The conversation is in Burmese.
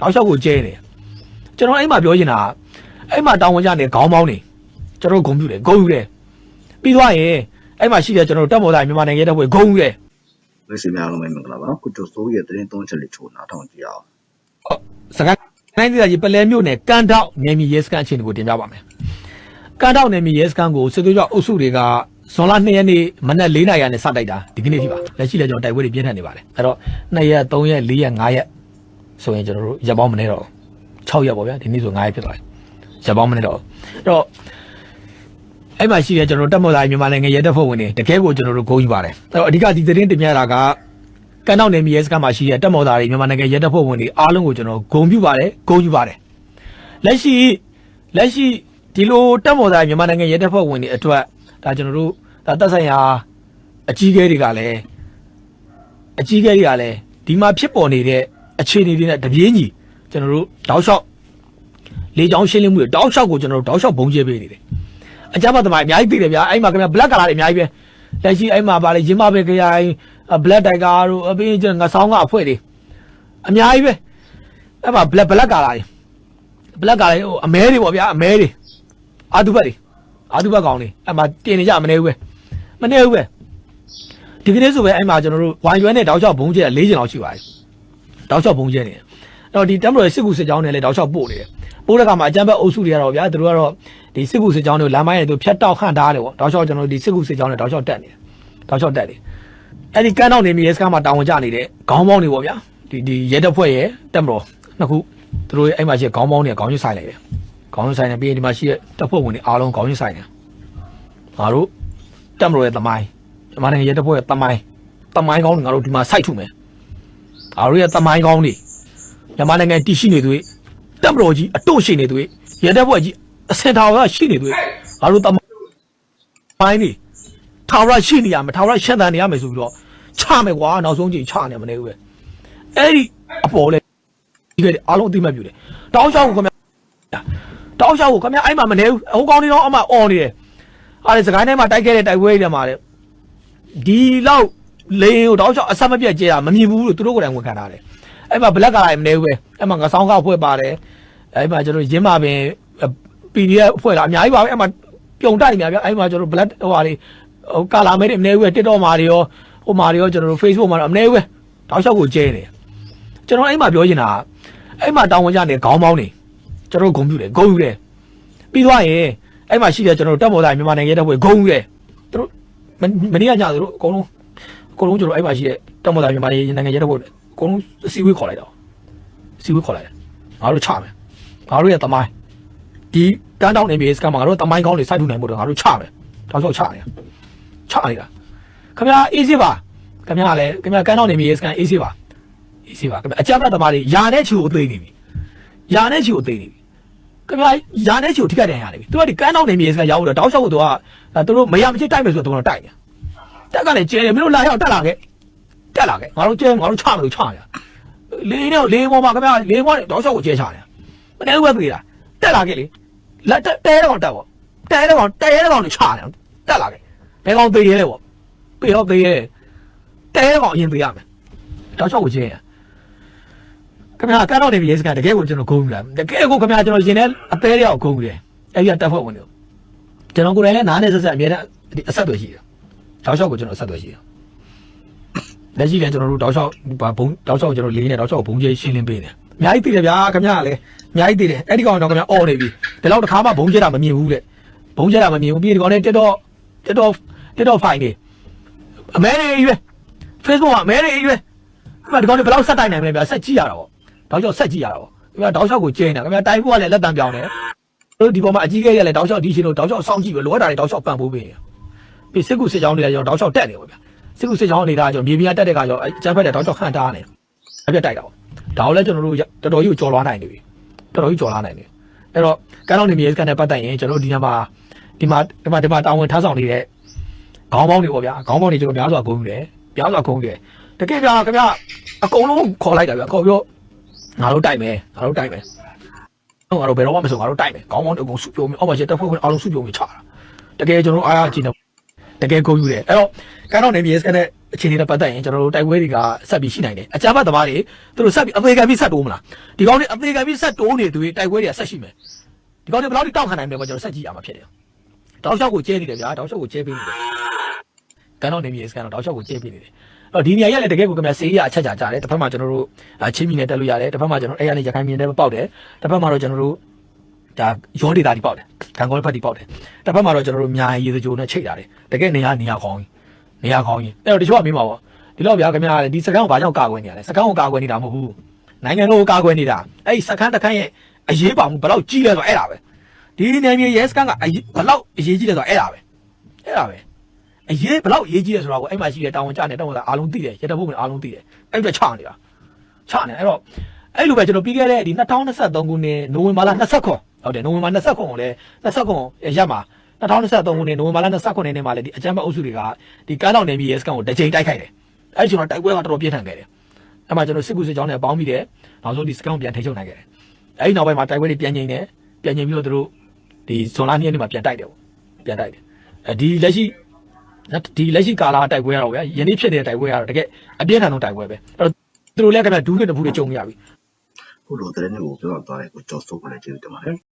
တောက်လျှောက်ကိုကျဲတယ်ကျွန်တော်အဲ့မှာပြောချင်တာအဲ့မှာတောင်းဝင်ကြနေခေါင်းပေါင်းနေကျွန်တော်ဂုံပြူတယ်ဂုံယူတယ်ပြီးသွားရင်အဲ့မှာရှိတဲ့ကျွန်တော်တက်မော်သားမြန်မာနိုင်ငံရဲ့တပ်ဖွဲ့ဂုံယူတယ်မိတ်ဆွေများအားလုံးပဲမင်္ဂလာပါနော်ကုတူဆိုးရဲ့သတင်းသုံးချက်လေးချိုးနားထောင်ကြည့်အောင်စကိုင်းတိုင်းဒေသကြီးပလဲမြို့နယ်ကန်တောက်နယ်မြေရဲစခန်းအခြေအနေကိုတင်ပြပါမယ်။ကန်တောက်နယ်မြေရဲစခန်းကိုစစ်သွေးကြအုပ်စုတွေကဇွန်လ2ရက်နေ့မနက်4နာရီကနေစတိုက်တာဒီကနေ့ထိပါ။လက်ရှိလည်းကျွန်တော်တိုက်ပွဲတွေပြင်းထန်နေပါတယ်။အဲ့တော့2ရက်3ရက်4ရက်5ရက် ဆိုရင်ကျွန်တော်တို့ရက်ပေါင်းမနေတော့6ရက်ပေါ့ဗျာဒီနေ့ဆို9ရက်ဖြစ်သွားတယ်။ရက်ပေါင်းမနေတော့အဲ့တော့အဲ့မှာရှိတဲ့ကျွန်တော်တို့တက်မော်သားမြန်မာနိုင်ငံရဲတပ်ဖွဲ့ဝင်တွေတကယ်ကိုကျွန်တော်တို့ဂုဏ်ယူပါတယ်။အဲ့တော့အဓိကဒီသတင်းတင်ပြတာကကန်တောက်နယ်မြေရဲစခန်းမှာရှိတဲ့တက်မော်သားတွေမြန်မာနိုင်ငံရဲတပ်ဖွဲ့ဝင်တွေအားလုံးကိုကျွန်တော်ဂုဏ်ပြုပါတယ်ဂုဏ်ယူပါတယ်လက်ရှိလက်ရှိဒီလိုတက်မော်သားတွေမြန်မာနိုင်ငံရဲတပ်ဖွဲ့ဝင်တွေအတွက်ဒါကျွန်တော်တို့ဒါတက်ဆိုင်ရာအကြီးအကဲတွေကလည်းအကြီးအကဲတွေကလည်းဒီမှာဖြစ်ပေါ်နေတဲ့ အခြေအနေတွေနဲ့တပြေးညီကျွန်တော်တို့တောက်လျှောက်လေချောင်းရှင်းလင်းမှုတွေတောက်လျှောက်ကိုကျွန်တော်တို့တောက်လျှောက်ဘုံကျဲပေးနေတယ်အကြမ်းဖက်သမားအများကြီးသိတယ်ဗျာအဲ့မှာခင်ဗျာ black color တွေအများကြီးပဲလက်ရှိအဲ့မှာဗာလေရင်းမပဲခရိုင် black tiger တို့အပြင်ကျငါဆောင်ကအဖွဲတွေအများကြီးပဲအဲ့မှာ black black color တွေ black color တွေဟိုအမဲတွေပေါ့ဗျာအမဲတွေအာတုဘတ်တွေအာတုဘတ်ကောင်တွေအဲ့မှာတင်နေကြမနေဘူးပဲမနေဘူးပဲဒီကနေ့ဆိုပဲအဲ့မှာကျွန်တော်တို့ဝိုင်ရွဲနဲ့တောက်ချောက်ဘုံကျဲ၄ကျင်လောက်ရှိပါတယ် တောက်ချောက်ဘုံကျဲနေတယ်အဲ့တော့ဒီတမ်ဘရိုစစ်ကူစစ်ကြောင်းတွေလည်းတောက်ချောက်ပို့နေတယ်ပို့တဲ့ခါမှာအကြမ်းဖက်အုပ်စုတွေကတော့ဗျာသူတို့ကတော့ဒီစစ်ကူစစ်ကြောင်းတွေကိုလမ်းမိုင်းတွေသူဖြတ်တောက်ခန့်ထားတယ်ပေါ့တောက်ချောက်ကျွန်တော်တို့ဒီစစ်ကူစစ်ကြောင်းတွေတောက်ချောက်တက်နေတယ်တောက်ချောက်တက်တယ်အဲ့ဒီကန်းတော့နေမြေရဲစခန်းမှာတာဝန်ကျနေတဲ့ခေါင်းပေါင်းတွေပေါ့ဗျာဒီဒီရဲတပ်ဖွဲ့ရဲ့တက်မတော်နှစ်ခုသူတို့ရဲ့အဲ့မှာရှိတဲ့ခေါင်းပေါင်းတွေကခေါင်းရစ်ဆိုင်လိုက်တယ်ခေါင်းရစ်ဆိုင်နေပြီးရင်ဒီမှာရှိတဲ့တပ်ဖွဲ့ဝင်တွေအားလုံးခေါင်းရစ်ဆိုင်နေငါတို့တက်မတော်ရဲ့တမိုင်းမြန်မာနိုင်ငံရဲတပ်ဖွဲ့ရဲ့တမိုင်းတမိုင်းကောင်းတွေငါတို့ဒီမှာစိုက်ထုမယ် ငါတို့ရဲ့တမိုင်းကောင်းတွေမြန်မာနိုင်ငံတည်ရှိနေသူတွေတက်မတော်ကြီးအတို့ရှိနေသူတွေရဲတပ်ဖွဲ့ကြီးအစင်တော်ကရှိနေသူတွေငါတို့တမိုင်းတွေထာဝရရှိနေရမယ်ထာဝရရှက်တန်နေရမယ်ဆိုပြီးတော့ချမယ်ကွာနောက်ဆုံးချိန်ချနေမနေဘူးပဲအဲ့ဒီအပေါ်လေဒီကအားလုံးအသိမှတ်ပြုတယ်တောင်းလျှောက်ကိုခင်ဗျာတောင်းလျှောက်ကိုခင်ဗျာအဲ့မှာမနေဘူးအဟိုကောင်းနေတော့အမှអော်နေတယ်အားလေစကိုင်းထဲမှာတိုက်ခဲ့တဲ့တိုက်ပွဲတွေမှာတဲ့ဒီလောက် လေကိုတောင်းလျှောက်အဆက်မပြတ်ကျဲတာမမြင်ဘူးလို့သူတို့ကိုယ်တိုင်ဝန်ခံထားတယ်အဲ့မှာဘလက်ကလာမနေဘူးပဲအဲ့မှာငဆောင်းကောက်ဖွဲ့ပါတယ်အဲ့မှာကျွန်တော်ရင်းမာပင် PDF ဖွဲ့လာအများကြီးပါပဲအဲ့မှာပြုံတိုက်နေများဗျအဲ့မှာကျွန်တော် black ဟိုဟာလေးဟိုကာလာမဲတွေမနေဘူးပဲ TikTok မှာတွေရောဟိုမှာတွေရောကျွန်တော်တို့ Facebook မှာတော့မနေဘူးပဲတောက်လျှောက်ကိုကျဲတယ်ကျွန်တော်အဲ့မှာပြောချင်တာအဲ့မှာတောင်းဝင်ကြနေခေါင်းပေါင်းနေကျွန်တော်ဂုံပြူတယ်ဂုံယူတယ်ပြီးသွားရင်အဲ့မှာရှိတဲ့ကျွန်တော်တက်မော်သားမြန်မာနိုင်ငံရဲ့တပ်ဖွဲ့ဂုံယူတယ်သူတို့မမနေ့ကညသူတို့အကုန်လုံးအ ကုန်လုံးကျွန်တော်အဲ့မှာရှိတဲ့တက်မော်သားမြန်မာနိုင်ငံရဲ့တပ်ဖွဲ့အကုန်လုံးအစည်းအဝေးခေါ်လိုက်တော့အစည်းအဝေးခေါ်လိုက်တယ်ငါတို့ချမယ်ငါတို့ရဲ့တမိုင်းဒီတန်းတောင်းနေပြီစကမှာငါတို့တမိုင်းကောင်းတွေစိုက်ထူနိုင်ဖို့တော့ငါတို့ချမယ်တောက်လျှောက်ချတယ်ချနေတာခင်ဗျာအေးစေးပါခင်ဗျာလည်းခင်ဗျာကန်းတော့နေမြေစကန်အေးစေးပါအေးစေးပါခင်ဗျာအကြမ်းဖက်သမားတွေယာနဲ့ချီကိုသိနေပြီယာနဲ့ချီကိုသိနေပြီခင်ဗျာယာနဲ့ချီကိုထိခိုက်တယ်ရနေပြီသူကဒီကန်းတော့နေမြေစကန်ရောက်တော့တောက်လျှောက်ကိုသူကသူတို့မရမချစ်တိုက်မယ်ဆိုတော့သူကတော့တိုက်တယ် တက်ကလည်းကျဲတယ်မင်းတို့လာရောက်တက်လာခဲ့တက်လာခဲ့ငါတို့ကျဲငါတို့ချမယ်လို့ချနေတာလေးနဲ့လေးပေါ်မှာခင်ဗျာလေးပေါ်တောက်လျှောက်ကိုကျဲချတယ်မနေဘူးပဲသေးတာတက်လာခဲ့လေလက်တဲတော့တက်ပေါ့တဲတော့တဲတော့နေချတယ်တက်လာခဲ့ဘယ်ကောင်သေးရဲလဲပေါ့ပြေတော့သေးရဲတဲကောင်အရင်သေးရမယ်တောက်ချောက်ကိုချင်းရခင်ဗျာကတော့နေပြီရဲစကန်တကယ်ကိုကျွန်တော်ဂုံးယူလာတကယ်ကိုခင်ဗျာကျွန်တော်ရင်ထဲအသေးရောက်ဂုံးယူတယ်အဲ့ဒီကတက်ဖွဲ့ဝင်တယ်ကျွန်တော်ကိုယ်တိုင်လည်းနားနဲ့ဆက်ဆက်အမြဲတမ်းဒီအဆက်တွေရှိတယ် တောက်ချောက်ကိုကျွန်တော်အဆက်တွေရှိတယ်လက်ရှိလည်းကျွန်တော်တို့တောက်ချောက်ဘာဘုံတောက်ချောက်ကျွန်တော်လေးနဲ့တောက်ချောက်ဘုံကျဲရှင်းလင်းပေးတယ်အများကြီးသိတယ်ဗျာခင်ဗျာလည်းအများကြီးသိတယ်အဲ့ဒီကောင်တော့ခင်ဗျာအော်နေပြီဒီလောက်တစ်ခါမှဘုံကျဲတာမမြင်ဘူးတဲ့ဘုံကျဲတာမမြင်ဘူးပြီးဒီကောင်နဲ့တက်တော့တက်တော့ TikTok ဖိုင်နေအမဲတွေရွေး Facebook ကအမဲတွေရွေးဒီမှာဒီကောင်တွေဘယ်လောက်ဆက်တိုင်နိုင်မလဲဗျာဆက်ကြည့်ရတာပေါ့တောက်ချောက်ဆက်ကြည့်ရတာပေါ့ဒီမှာတောက်ချောက်ကိုကျင်းနေတာခင်ဗျာတိုင်ဖို့ကလည်းလက်တံပြောင်းတယ်တို့ဒီပေါ်မှာအကြီးကဲရလည်းတောက်ချောက်ဒီရှင်တို့တောက်ချောက်စောင့်ကြည့်ပဲလိုအပ်တာတွေတောက်ချောက်ပံ့ပိုးပေးတယ် ပြီးစစ်ကူစစ်ကြောင်းတွေကကျွန်တော်တောက်ချောက်တက်နေပါဗျာစစ်ကူစစ်ကြောင်းနေတာကျွန်တော်မြေပြင်ကတက်တဲ့ခါကျတော့အကျန်းဖက်တဲ့တောက်ချောက်ခန့်တားနေအပြတ်တိုက်တာပေါ့ဒါကိုလည်းကျွန်တော်တို့တော်တော်ကြီးကိုကြော်လွားနိုင်နေပြီတော်တော်ကြီးကြော်လွားနိုင်တယ်အဲ့တော့ကန်းတော်နေမြေစကန်နဲ့ပတ်သက်ရင်ကျွန်တော်တို့ဒီညမှာဒီမှာဒီမှာဒီမှာတာဝန်ထားဆောင်နေတဲ့ခေါင်းပေါင်းတွေပေါ့ဗျာခေါင်းပေါင်းတွေကျွန်တော်များစွာဂုံးတယ်များစွာဂုံးတယ်တကယ်ဗျာခင်ဗျာအကုန်လုံးခေါ်လိုက်တာဗျာခေါ်ပြောငါတို့တိုက်မယ်ငါတို့တိုက်မယ်ဟုတ်ငါတို့ဘယ်တော့မှမဆိုငါတို့တိုက်မယ်ခေါင်းပေါင်းတွေအကုန်စုပြုံးပြီးအောက်မှာကျတက်ဖွဲ့ခွင့်အားလုံးစုပြုံးပြီးချတာတကယ်ကျွန်တော်အားရကြည့်နေ တကယ်ဂုံးယူတယ်အဲ့တော့ကန်တော့နေမြေစကန်နဲ့အခြေအနေနဲ့ပတ်သက်ရင်ကျွန်တော်တို့တိုက်ပွဲတွေကဆက်ပြီးရှိနိုင်တယ်အကြမ်းဖက်သမားတွေသူတို့ဆက်ပြီးအသေးခံပြီးဆက်တိုးမလားဒီကောင်းတွေအသေးခံပြီးဆက်တိုးနေသူတွေတိုက်ပွဲတွေကဆက်ရှိမယ်ဒီကောင်းတွေဘယ်လောက်ထိတောက်ခံနိုင်မလဲကျွန်တော်ဆက်ကြည့်ရမှာဖြစ်တယ်တောက်လျှောက်ကိုကျဲနေတယ်ဗျာတောက်လျှောက်ကိုကျဲပေးနေတယ်ကန်တော့နေမြေစကန်တော့တောက်လျှောက်ကိုကျဲပေးနေတယ်အဲ့တော့ဒီနေရာရလည်းတကယ်ကိုကမြဆေးရအချက်ချာကြတယ်တစ်ဖက်မှာကျွန်တော်တို့ချင်းမီနဲ့တက်လို့ရတယ်တစ်ဖက်မှာကျွန်တော်အဲ့ရနေရခိုင်ပြည်နယ်ပေါက်တယ်တစ်ဖက်မှာတော့ကျွန်တော်တို့ ဒါရောဒေတာဒီပေါက်တယ်ခံကောဖက်ဒီပေါက်တယ်တစ်ဖက်မှာတော့ကျွန်တော်တို့အများကြီးရေစကြိုနဲ့ချိတ်တာတယ်တကယ်နေရာနေရာခေါင်းကြီးနေရာကောင်းကြီးအဲ့တော့တချို့ကမေးမှာပေါ့ဒီလောက်ဗျာခင်ဗျာဒီစကန်းကိုဘာကြောင့်ကာကွယ်နေရလဲစကန်းကိုကာကွယ်နေတာမဟုတ်ဘူးနိုင်ငံတော်ကိုကာကွယ်နေတာအဲ့ဒီစကန်းတစ်ခန်းရဲ့အရေးပါမှုဘယ်လောက်ကြီးလဲဆိုတော့အဲ့ဒါပဲဒီနယ်မြေရဲစကန်းကအရေးဘယ်လောက်အရေးကြီးလဲဆိုတော့အဲ့ဒါပဲအဲ့ဒါပဲအရေးဘယ်လောက်အရေးကြီးလဲဆိုတော့ကိုအဲ့မှာရှိတဲ့တာဝန်ကျတဲ့တာဝန်ကအားလုံးသိတယ်ရတဖို့ကအားလုံးသိတယ်အဲ့ဒါချနေတာချနေအဲ့တော့အဲ့လိုပဲကျွန်တော်ပြီးခဲ့တဲ့ဒီ2023ခုနှစ်နိုဝင်ဘာလ29ဟုတ်တယ်နိုဝင်ဘာ29ကိုလည်း29ရက်မှာ2023ခုနှစ်နိုဝင်ဘာလ29ရက်နေ့မှာလည်းဒီအကြမ်းဖက်အုပ်စုတွေကဒီကမ်းတော်နယ်မြေရဲစခန်းကိုတစ်ချိန်တိုက်ခိုက်တယ်။အဲ့ဒီကျွန်တော်တိုက်ပွဲကတော်တော်ပြင်းထန်ခဲ့တယ်။အဲ့မှာကျွန်တော်စစ်ကူစစ်ကြောင်းနဲ့ပေါင်းပြီးတယ်။နောက်ဆုံးဒီစခန်းကိုပြန်ထိချုပ်နိုင်ခဲ့တယ်။အဲ့ဒီနောက်ပိုင်းမှာတိုက်ပွဲတွေပြန်ငြိမ်တယ်။ပြန်ငြိမ်ပြီးတော့သူတို့ဒီဇွန်လ2ရက်နေ့မှာပြန်တိုက်တယ်ပေါ့။ပြန်တိုက်တယ်။အဲဒီလက်ရှိဒီလက်ရှိကာလတိုက်ပွဲရတော့ဗျာယနေ့ဖြစ်နေတဲ့တိုက်ပွဲရတော့တကယ်အပြင်းထန်ဆုံးတိုက်ပွဲပဲ။အဲ့တော့သူတို့လည်းကဗျာဒူးတွေတပူတွေကြုံရပြီ။ခုလိုသတင်းတွေကိုပြောတော့သွားတယ်ကိုကျော်စိုးကလည်းကျေးဇူးတင်ပါတယ်